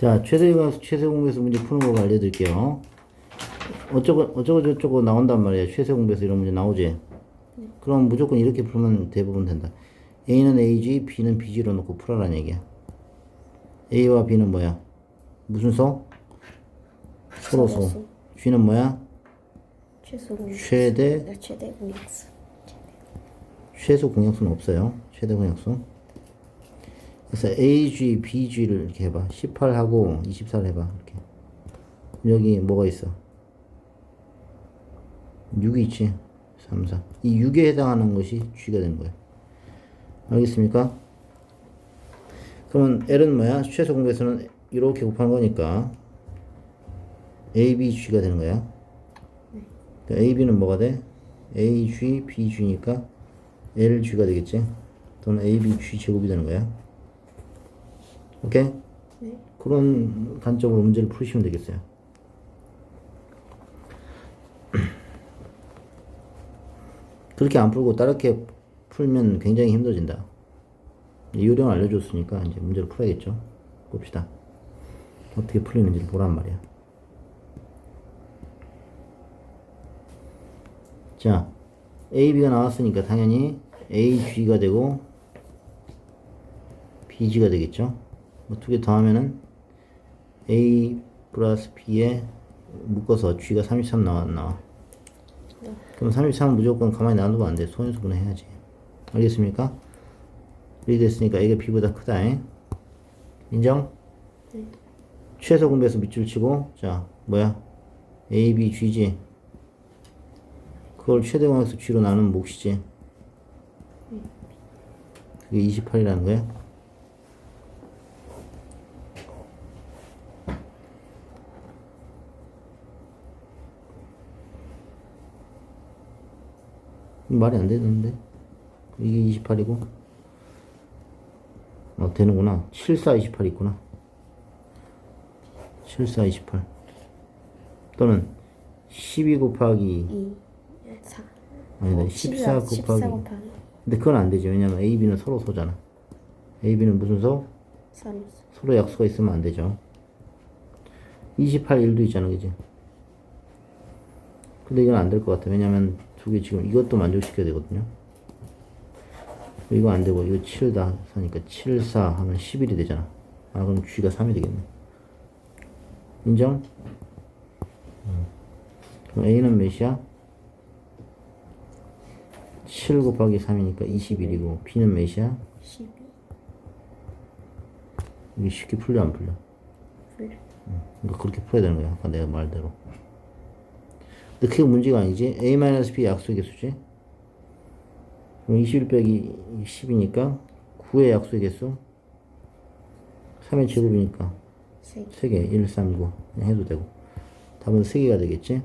자, 최세가 최세 공부에서 문제 푸는 거 알려드릴게요. 어쩌고 어쩌고 저쩌고 나온단 말이야. 최세 공부에서 이런 문제 나오지. 그럼 무조건 이렇게 풀면 대부분 된다. A는 AG, B는 BG로 놓고 풀어라는 얘기야. A와 B는 뭐야? 무슨 소? 서로소. 서로소. G는 뭐야? 최소 공약. 최대 네, 최대 공약수. 최소 공약수는 없어요. 최대 공약수. 그래서 AG, BG를 이렇게 해봐. 18하고 24를 해봐. 이렇게. 여기 뭐가 있어? 6이 있지. 3, 4. 이 6에 해당하는 것이 G가 되는 거예요. 알겠습니까? 그러면 L은 뭐야? 최소 공배수는 이렇게 곱한 거니까 ABG가 되는 거야. 그러니까 AB는 뭐가 돼? AG, BG니까 LG가 되겠지? 또는 ABG 제곱이 되는 거야. 오케이? 네. 그런 관점으로 문제를 풀으시면 되겠어요. 그렇게 안 풀고 다르게 풀면 굉장히 힘들어진다. 이 요령 알려줬으니까 이제 문제를 풀어야겠죠. 봅시다. 어떻게 풀리는지를 보란 말이야. 자, A, B가 나왔으니까 당연히 A, G가 되고 B, G가 되겠죠. 뭐두개 더하면은 A 플러스 B에 묶어서 G가 33 나와, 나와. 그럼 33은 무조건 가만히 놔두면 안 돼. 소인수분해 해야지. 알겠습니까? 이렇게 됐으니까 A가 B보다 크다. 잉? 인정? 최소 공배에서 밑줄 치고, 자, 뭐야? A, B, G지. 그걸 최대 공약수 G로 나누면 몫이지. 그게 28이라는 거야? 말이 안 되는데. 이게 28이고. 어 되는구나. 74 28 있구나. 74 28 또는 12 곱하기 2, 4. 아니다. 14 곱하기 14 곱하기. 근데 그건 안 되지 왜냐면 A, B는 서로 소잖아. A, B는 무슨 소? 3. 서로 약수가 있으면 안 되죠. 28 1도 있잖아 그지? 근데 이건 안 될 것 같아. 왜냐면 두 개 지금 이것도 만족시켜야 되거든요 이거 안 되고 이거 7다 사니까 7, 4 하면 11이 되잖아 아 그럼 G가 3이 되겠네 인정? 음. 그럼 A는 몇이야? 7 곱하기 3이니까 21이고 B는 몇이야? 12. 이게 쉽게 풀려 안 풀려? 풀려. 그러니까 그렇게 풀어야 되는 거야. 아까 내가 말대로. 근데 그게 문제가 아니지. A-B 약수의 개수지. 그럼 21 빼기 10이니까 9의 약수의 개수 3의 제곱이니까 3. 3개 1, 3, 9 그냥 해도 되고 답은 3개가 되겠지.